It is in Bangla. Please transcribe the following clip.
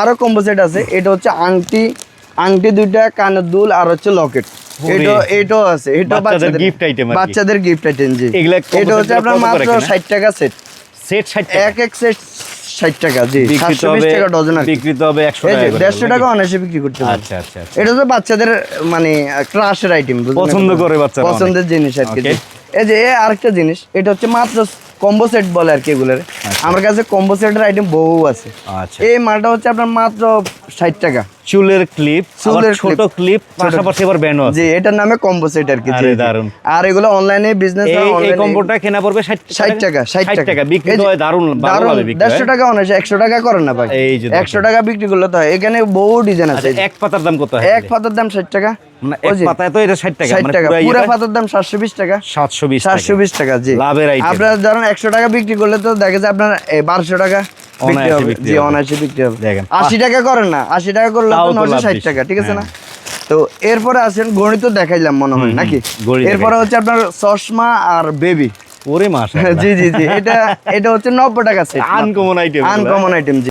আরও কম্বো সেট আছে এটা হচ্ছে আংটি আংটি দুইটা কানের দুল আর হচ্ছে লকেট। এটা এটাও আছে এটা বাচ্চাদের গিফট আইটেম জি। এটা হচ্ছে আপনার মাত্র কিনা? ষাট টাকা সেট সেট ষাট এক এক সেট ষাট টাকা জি বিক্রিত সাতশো বিশ হবে টাকা ডজন আর কি। বিক্রিত হবে একশো এই যে টাকা করে, দেড়শো নাকি? টাকা অনায়াসে বিক্রি করতে পারবে আচ্ছা আচ্ছা আচ্ছা। এটা তো বাচ্চাদের মানে ক্রাশের আইটেম পছন্দ করে বাচ্চারা পছন্দের জিনিস আর কি এই যে এ আরেকটা জিনিস এটা হচ্ছে মাত্র কম্বো সেট বলে আর কি এগুলোর। আমার কাছে কম্বো সেটের আইটেম বহু আছে। আচ্ছা। এই মালটা হচ্ছে আপনার মাত্র ষাট টাকা। চুলের ক্লিপ চুলের ছোট ক্লিপ পাশাপাশি আবার ব্যান্ডও আছে। জি এটার নামে কম্বো সেট আর কি আরে জি। দারুণ। আর এগুলো অনলাইনে বিজনেস এই কম্বোটা কেনা পড়বে 60 ষাট টাকা ষাট টাকা। টাকা বিক্রি হয় দারুণ দারুণ ভালোভাবে বিক্রি দেড়শো হয়। টাকা অনায়াসে একশো টাকা করেন না ভাই। এই যে দেখেন। একশো টাকা বিক্রি করলে তো এখানে বহু ডিজাইন আছে। আচ্ছা এক পাতার দাম কত এক পাতার দাম ষাট টাকা। মানে এক পাতায় তো এটা 60 টাকা মানে পুরো পুরো পাতার দাম সাতশো বিশ টাকা। 720 টাকা। সাতশো বিশ টাকা জি। লাভের item। আপনার ধরেন একশো টাকা বিক্রি করলে তো দেখা যায় আপনার বারোশো টাকা বিক্রি হবে। জি অনায়াসে বিক্রি হবে। দেখেন। আশি টাকা করেন না আশি টাকা করলে তো তো নশো লাভ ষাট বেশি। টাকা ঠিক আছে না। তো এরপরে আসেন গণিত দেখাইলাম মনে হয় নাকি? এরপরে হচ্ছে আপনার চশমা আর বেবি। ওরে মাশাআল্লাহ। জি জি জি এটা এটা হচ্ছে নব্বই টাকা আনকমন আইটেম আনকমন আইটেম